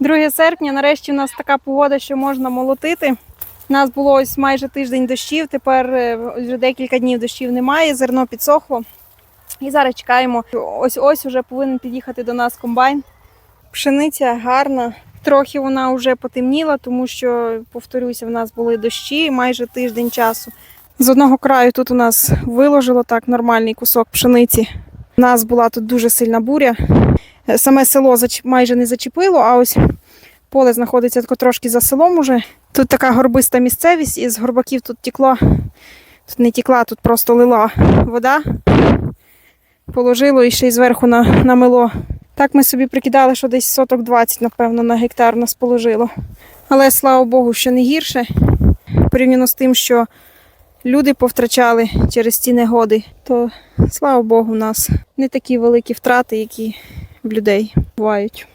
2 серпня, нарешті у нас така погода, що можна молотити. У нас було ось майже тиждень дощів, тепер е, вже декілька днів дощів немає, зерно підсохло. І зараз чекаємо. Ось ось вже повинен під'їхати до нас комбайн. Пшениця гарна. Трохи вона вже потемніла, тому що, повторюся, в нас були дощі майже тиждень часу. З одного краю тут у нас виложило так нормальний кусок пшениці. У нас була тут дуже сильна буря. Е, Саме село майже не зачепило, а ось поле знаходиться трошки за селом уже. Тут така горбиста місцевість, і з горбаків тут тікло. Тут не тікла, тут просто лила вода. Положило і ще й зверху на, намило. Так ми собі прикидали, що десь соток 20, напевно, на гектар нас положило. Але слава Богу, що не гірше. Порівняно з тим, що люди повтрачали через ці негоди, то слава Богу, у нас не такі великі втрати, які в людей бувають.